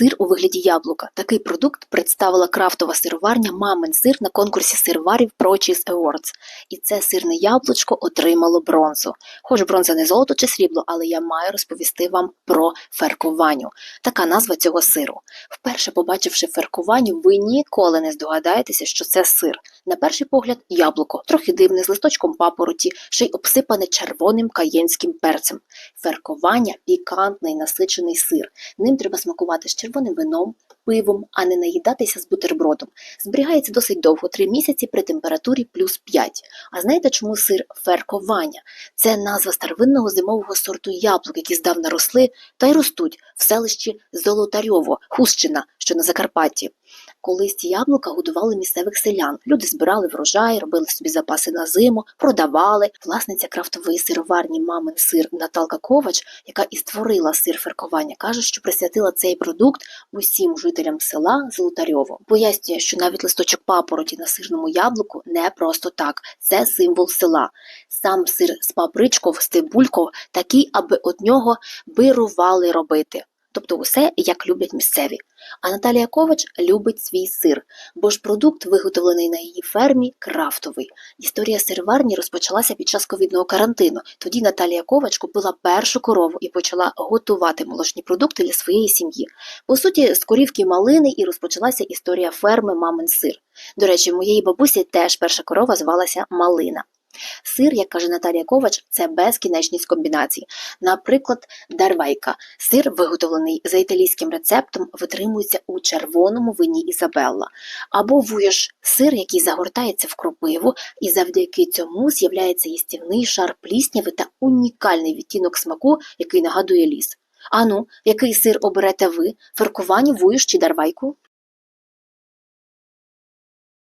Сир у вигляді яблука. Такий продукт представила крафтова сироварня Мамин сир на конкурсі сироварів Pro Awards. І це сирне яблучко отримало бронзу. Хоч бронза не золото чи срібло, але я маю розповісти вам про феркуванню. Така назва цього сиру. Вперше побачивши феркуванню, ви ніколи не здогадаєтеся, що це сир. На перший погляд яблуко, трохи дивне, з листочком папороті, ще й обсипане червоним каєнським перцем. Феркування пікантний насичений сир. Ним треба смакувати з червоним вином, пивом, а не наїдатися з бутербродом. Зберігається досить довго, 3 місяці при температурі плюс 5. А знаєте, чому сир феркування? Це назва старовинного зимового сорту яблук, які здавна росли та й ростуть в селищі Золотарьово, Хустчина, що на Закарпатті. Колись ці яблука годували місцевих селян. Люди збирали врожай, робили собі запаси на зиму, продавали. Власниця крафтової сироварні мамин сир Наталка Ковач, яка і створила сир феркування, каже, що присвятила цей продукт усім жителям села Золотарьово. Пояснює, що навіть листочок папороті на сирному яблуку не просто так. Це символ села. Сам сир з папричков, з тибульков такий, аби от нього вирували робити. Тобто усе, як люблять місцеві. А Наталія Ковач любить свій сир, бо ж продукт, виготовлений на її фермі, крафтовий. Історія сироварні розпочалася під час ковідного карантину. Тоді Наталія Ковач купила першу корову і почала готувати молочні продукти для своєї сім'ї. По суті, з корівки малини і розпочалася історія ферми Мамин сир. До речі, моєї бабусі теж перша корова звалася Малина. Сир, як каже Наталія Ковач, це безкінечність комбінацій. Наприклад, дарвайка. Сир, виготовлений за італійським рецептом, витримується у червоному вині Ізабелла. Або вуєш сир, який загортається в кропиву, і завдяки цьому з'являється їстівний шар плісняви та унікальний відтінок смаку, який нагадує ліс. Ану, який сир оберете ви? Феркувані, вуєш чи дарвайку?